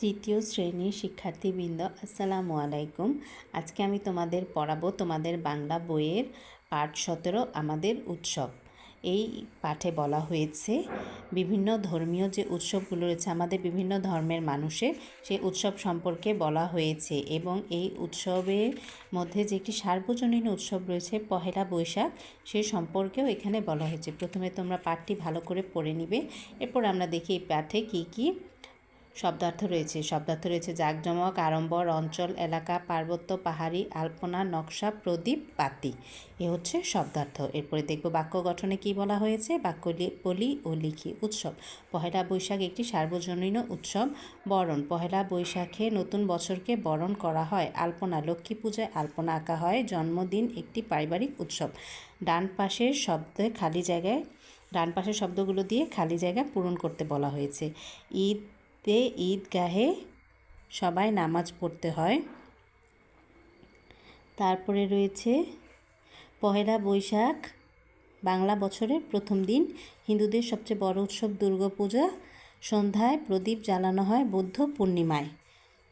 তৃতীয় শ্রেণির শিক্ষার্থীবৃন্দ, আসসালামু আলাইকুম। আজকে আমি তোমাদের পড়াবো তোমাদের বাংলা বইয়ের পাঠ সতেরো, আমাদের উৎসব। এই পাঠে বলা হয়েছে, বিভিন্ন ধর্মীয় যে উৎসবগুলো রয়েছে, আমাদের বিভিন্ন ধর্মের মানুষের সেই উৎসব সম্পর্কে বলা হয়েছে এবং এই উৎসবের মধ্যে যে একটি সার্বজনীন উৎসব রয়েছে, পহেলা বৈশাখ, সে সম্পর্কেও এখানে বলা হয়েছে। প্রথমে তোমরা পাঠটি ভালো করে পড়ে নিবে, এরপর আমরা দেখি এই পাঠে কী কী শব্দার্থ রয়েছে। শব্দার্থ রয়েছে জাঁকজমক, আড়ম্বর, অঞ্চল, এলাকা, পার্বত্য, পাহাড়ি, আলপনা, নকশা, প্রদীপ পাতি এ হচ্ছে শব্দার্থ। এরপরে দেখব বাক্য গঠনে কি বলা হয়েছে। বাক্য বলি ও লিখি উৎসব। পহেলা বৈশাখ একটি সার্বজনীন উৎসব। বরণ। পহেলা বৈশাখে নতুন বছরকে বরণ করা হয়। আলপনা, লক্ষ্মী পূজায় আলপনা আঁকা হয়। জন্মদিন একটি পারিবারিক উৎসব। ডান পাশের শব্দে খালি জায়গায়, ডান পাশের শব্দগুলো দিয়ে খালি জায়গা পূরণ করতে বলা হয়েছে। ঈদে ঈদগাহে সবাই নামাজ পড়তে হয়। তারপরে রয়েছে পহেলা বৈশাখ, বাংলা বছরের প্রথম দিন। হিন্দুদের সবচেয়ে বড় উৎসব দুর্গাপূজা সন্ধ্যায় প্রদীপ জ্বালানো হয় বৌদ্ধ পূর্ণিমায়।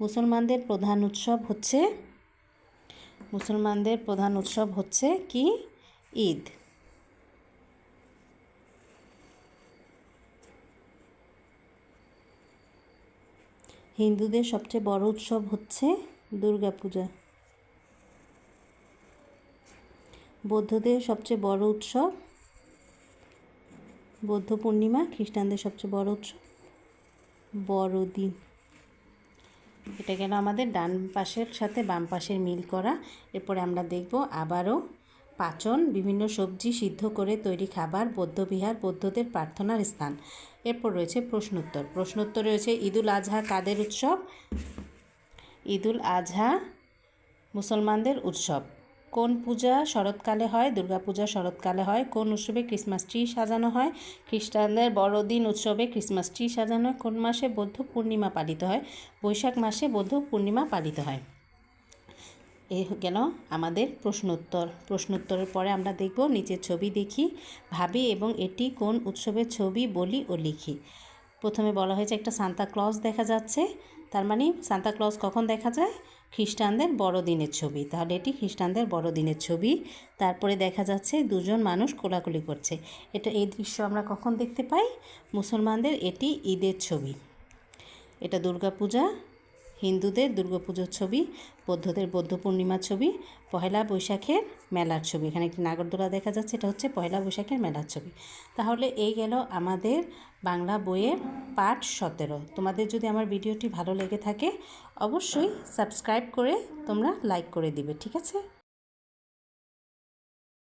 মুসলমানদের প্রধান উৎসব হচ্ছে, মুসলমানদের প্রধান উৎসব হচ্ছে কি? ঈদ। হিন্দুদের সবচেয়ে বড় উৎসব হচ্ছে দুর্গাপূজা। বৌদ্ধদের সবচেয়ে বড় উৎসব বৌদ্ধ পূর্ণিমা, খ্রিস্টানদের সবচেয়ে বড় উৎসব বড়দিন। এটা গেল আমাদের ডান পাশের সাথে বাম পাশের মিল করা? এরপরে আমরা দেখব আবারও পাচন বিভিন্ন সবজি সিদ্ধ করে তৈরি খাবার, বৌদ্ধবিহার, বৌদ্ধদের প্রার্থনার স্থান। এরপর রয়েছে প্রশ্নোত্তর। প্রশ্নোত্তর রয়েছে, ঈদুল আজহা কাদের উৎসব? ঈদুল আজহা মুসলমানদের উৎসব। কোন পূজা শরৎকালে হয়? দুর্গাপূজা শরৎকালে হয়। কোন উৎসবে ক্রিসমাস ট্রি সাজানো হয়? খ্রিস্টানদের বড়দিন উৎসবে ক্রিসমাস ট্রি সাজানো হয়। কোন মাসে বৌদ্ধ পূর্ণিমা পালিত হয়? বৈশাখ মাসে বৌদ্ধ পূর্ণিমা পালিত হয়। এ গেল আমাদের প্রশ্নোত্তর। প্রশ্নোত্তরের পরে আমরা দেখব, নিচের ছবি দেখি, ভাবি এবং এটি কোন উৎসবের ছবি বলি ও লিখি। প্রথমে বলা হয়েছে একটা সান্তা ক্লজ দেখা যাচ্ছে। তার মানে সান্তা ক্লজ কখন দেখা যায়? খ্রিস্টানদের বড়দিনের ছবি। তাহলে এটি খ্রিস্টানদের বড়দিনের ছবি। তারপরে দেখা যাচ্ছে দুজন মানুষ কোলাকুলি করছে। এটা এই দৃশ্য আমরা কখন দেখতে পাই? মুসলমানদের এটি ঈদের ছবি। এটা দুর্গাপূজা। হিন্দুদের দুর্গাপুজোর ছবি, বৌদ্ধদের বৌদ্ধ পূর্ণিমার ছবি, পহেলা বৈশাখের মেলার ছবি। এখানে একটি নাগরদোলা দেখা যাচ্ছে, এটা হচ্ছে পহেলা বৈশাখের মেলার ছবি। তাহলে এই গেল আমাদের বাংলা বইয়ের পাঠ সতেরো। তোমাদের যদি আমার ভিডিওটি ভালো লেগে থাকে, অবশ্যই সাবস্ক্রাইব করে তোমরা লাইক করে দিবে, ঠিক আছে?